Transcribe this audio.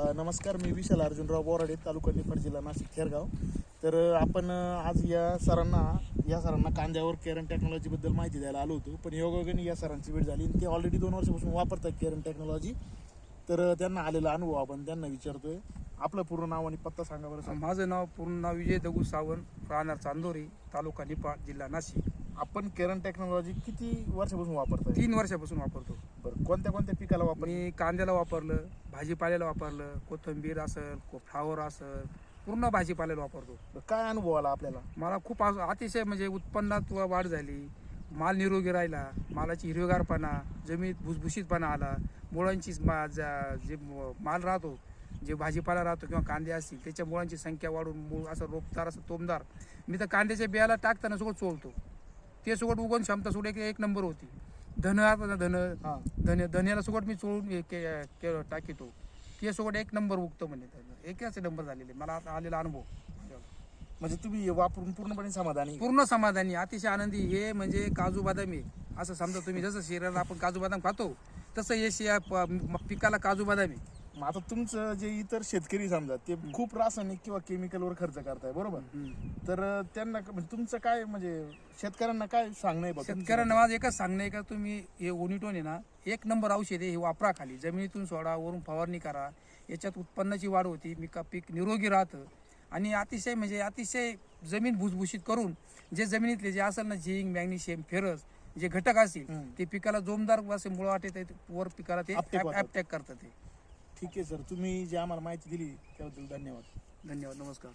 नमस्कार मी विशाल अर्जुनराव बोराडे तालुका निफाड जिल्हा नाशिक खेरगाव. तर आपण आज या सरांना या सरांना कांद्यावर केरन टेक्नॉलॉजीबद्दल माहिती द्यायला आलो होतो. पण योगायोगाने या सरांची भेट झाली आणि ते ऑलरेडी दोन वर्षापासून वापरतात केरन टेक्नॉलॉजी. तर त्यांना आलेला अनुभव आपण त्यांना विचारतोय. आपलं पूर्ण नाव आणि पत्ता सांगा बरं माझं नाव पूर्ण नाव विजय दगू सावंत राहणार चांदोरी तालुका निपाळ जिल्हा नाशिक. आपण केरन टेक्नॉलॉजी किती वर्षापासून वापरताय? तीन वर्षापासून वापरतो. बरं कोणत्या कोणत्या पिकाला वापर मी कांद्याला वापरलं भाजीपाल्याला वापरलं कोथिंबीर असेल फ्लावर असेल पूर्ण भाजीपाल्याला वापरतो. काय अनुभव आला आपल्याला? मला खूप अतिशय म्हणजे उत्पन्नात व वाढ झाली. माल निरोगी राहिला मालाची हिरवेगारपणा जमीत भुसभुशीतपणा आला. मुळांची मा- जा- जे म- माल राहतो जे भाजीपाला राहतो किंवा कांदे असतील त्याच्या मुळांची संख्या वाढून मूळ असं रोपदार असं तोमदार. मी तर कांद्याच्या बियाला टाकताना सगळं चोळतो ते सगळं उगवण क्षमता सुद्धा एक एक नंबर होती. धन आता धन. हां. धन धन्याला सगळं मी चोळून के- के- टाकीतो. ते सगळं एक नंबर उगतं म्हणजे एकच नंबर झालेले. मला आता आलेला अनुभव. म्हणजे तुम्ही वापरून पूर्णपणे समाधानी? पूर्ण समाधानी. अतिशय आनंदी. हे म्हणजे काजू बदाम आहे. असं समजा तुम्ही जसं शरीराला आपण काजू बदाम खातो तसं हे पिकाला काजू बदाम आहे. मग आता तुमचं जे इतर शेतकरी समजा ते खूप रासायनिक किंवा केमिकलवर खर्च करताय बरोबर तर त्यांना म्हणजे तुमचं काय म्हणजे शेतकऱ्यांना काय सांगणं आहे बा तुमचं? शेतकऱ्यांना माझं एकच सांगणं आहे का तुम्ही हे ओनिटोन आहे ना एक नंबर औषध आहे हे वापरा खाली जमिनीतून सोडा वरून फवारणी करा याच्यात उत्पन्नाची वाढ होती मी का पीक निरोगी राहतं आणि अतिशय म्हणजे अतिशय जमीन भुसभुशीत करून जे जमिनीतले जे असेल ना झिंक मॅग्नेशियम फेरस जे घटक असतील हम्म. ते पिकाला जोमदार असे मुळ वाटेत आहेत, वर पिकाला ते आपटेक. ॲपटॅक करतात ते ठीक आहे सर तुम्ही जी आम्हाला माहिती दिली त्याबद्दल धन्यवाद. धन्यवाद. नमस्कार.